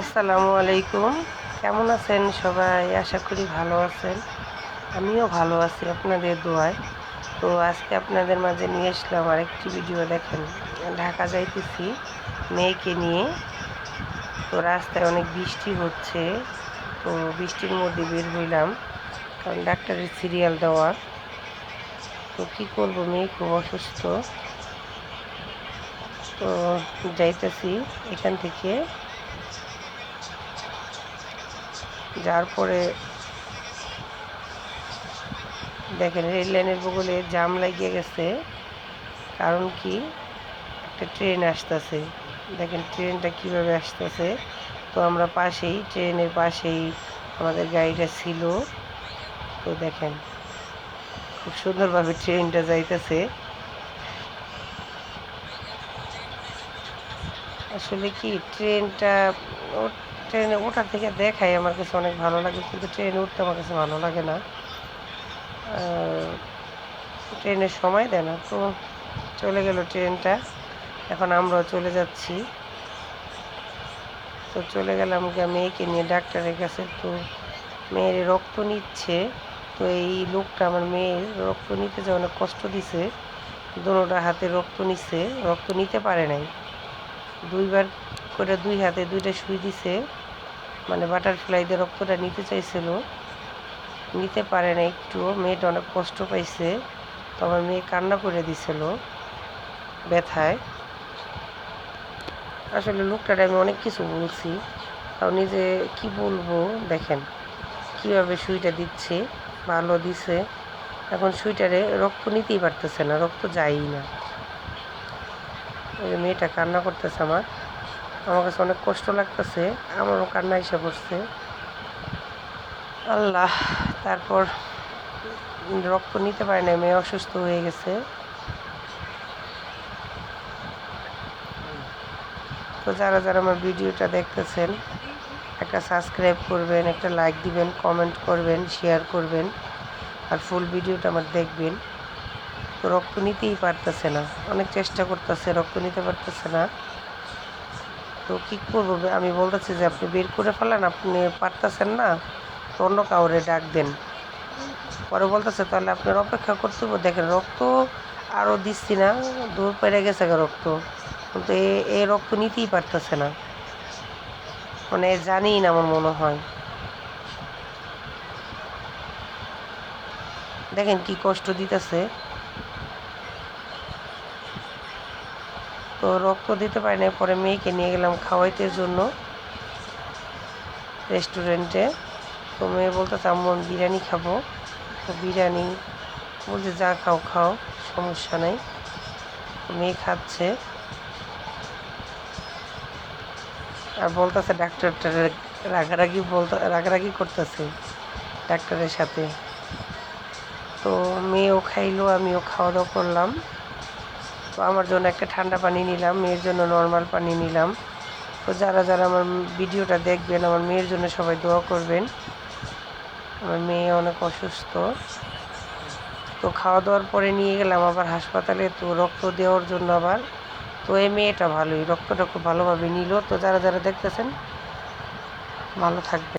আসসালামু আলাইকুম। কেমন আছেন সবাই? আশা করি ভালো আছেন। আমিও ভালো আছি আপনাদের দোয়ায়। তো আজকে আপনাদের মাঝে নিয়ে আসলাম আরেকটি ভিডিও দেখেন, ঢাকা যাইতেছি মেয়েকে নিয়ে। তো রাস্তায় অনেক বৃষ্টি হচ্ছে, তো বৃষ্টির মধ্যে বের হইলাম। কারণ ডাক্তারের সিরিয়াল দেওয়া। তো কী করব, মেয়ে খুব অসুস্থ। তো যাইতেছি এখান থেকে। যার পরে দেখেন, রেল লাইনের বগলে জাম লাগিয়ে গেছে। কারণ কি? একটা ট্রেন আসতেছে। দেখেন, ট্রেনটা কীভাবে আসতেছে? তো আমরা পাশেই, ট্রেনের পাশেই আমাদের গাড়িটা ছিল। তো দেখেন, খুব সুন্দরভাবে ট্রেনটা যাইতেছে। আসলে কি, ট্রেনটা ট্রেনে ওঠার থেকে দেখাই আমার কাছে অনেক ভালো লাগে, কিন্তু ট্রেনে উঠতে আমার কাছে ভালো লাগে না। ট্রেনের সময় দেয় না, তো চলে গেল ট্রেনটা। এখন আমরাও চলে যাচ্ছি। তো চলে গেলাম গিয়ে মেয়েকে নিয়ে ডাক্তারের কাছে, তো মেয়ের রক্ত নিচ্ছে। তো এই লোকটা আমার মেয়ের রক্ত নিতে যে অনেক কষ্ট দিছে, দুটা হাতে রক্ত নিচ্ছে রক্ত নিতে পারে নাই। দুইবার করে দুই হাতে দুইটা সুই দিছে। মানে বাটারফ্লাইদের রক্তটা নিতে চাইছিল। নিতে পারে না একটু, মেয়েটা অনেক কষ্ট পাইছে। তো আমার মেয়ে কান্না করে দিছিল ব্যথায়। আসলে লোকটারে আমি অনেক কিছু বলছি। তাও নিজে কি বলব, দেখেন কীভাবে সুইটা দিচ্ছে, ভালো দিছে। এখন সুইটারে রক্ত নিতেই পারতেছে না, রক্ত যায়ই না। মেয়েটা কান্না করতেছে আমার। আমার কাছে অনেক কষ্ট লাগতেছে, আমারও কান্না এসে পড়ছে। আল্লাহ, তারপর রক্ত নিতে পারে না মেয়ে অসুস্থ হয়ে গেছে। তো যারা যারা আমার ভিডিওটা দেখতেছেন, একটা সাবস্ক্রাইব করবেন, একটা লাইক দিবেন, কমেন্ট করবেন, শেয়ার করবেন, আর ফুল ভিডিওটা আমার দেখবেন। তো রক্ত নিতেই পারতেছে না, অনেক চেষ্টা করতেছে, রক্ত নিতে পারতেছে না। তো কী করব আমি বলতেছি যে আপনি বের করে ফেলান, আপনি পারতেছেন না, তো অন্য কাউরে ডাক দেন। পরে বলতেছে, তাহলে আপনার অপেক্ষা করতে হবে। দেখেন, রক্ত আরও দিচ্ছি না, দূর পেরে গেছে রক্ত। কিন্তু এ রক্ত নিতেই পারতেছে না। মানে জানিই না আমার মনে হয়। দেখেন কি কষ্ট দিতেছে। তো রক্ত দিতে পারি না পরে মেয়েকে নিয়ে গেলাম খাওয়াইতে জন্য রেস্টুরেন্টে। তো মেয়ে আম্মু, আমি বিরিয়ানি খাব। তো বিরিয়ানি বলছে, যা খাও খাও, সমস্যা নেই। মেয়ে খাচ্ছে। আর বলতেছে ডাক্তারটা রাগারাগি বলতে, রাগারাগি করতেছে ডাক্তারের সাথে। তো মেয়েও খাইলো, আমিও খাওয়া দাওয়া করলাম। তো আমার জন্য একটা ঠান্ডা পানি নিলাম, মেয়ের জন্য নর্মাল পানি নিলাম। তো যারা যারা আমার ভিডিওটা দেখবেন, আমার মেয়ের জন্য সবাই দোয়া করবেন। আমার মেয়ে অনেক অসুস্থ। তো খাওয়া দাওয়ার পরে নিয়ে গেলাম, আবার হাসপাতালে তো রক্ত দেওয়ার জন্য আবার। তো এই মেয়েটা ভালোই, রক্তটা খুব ভালোভাবে নিল। তো যারা যারা দেখতেছেন, ভালো থাকবে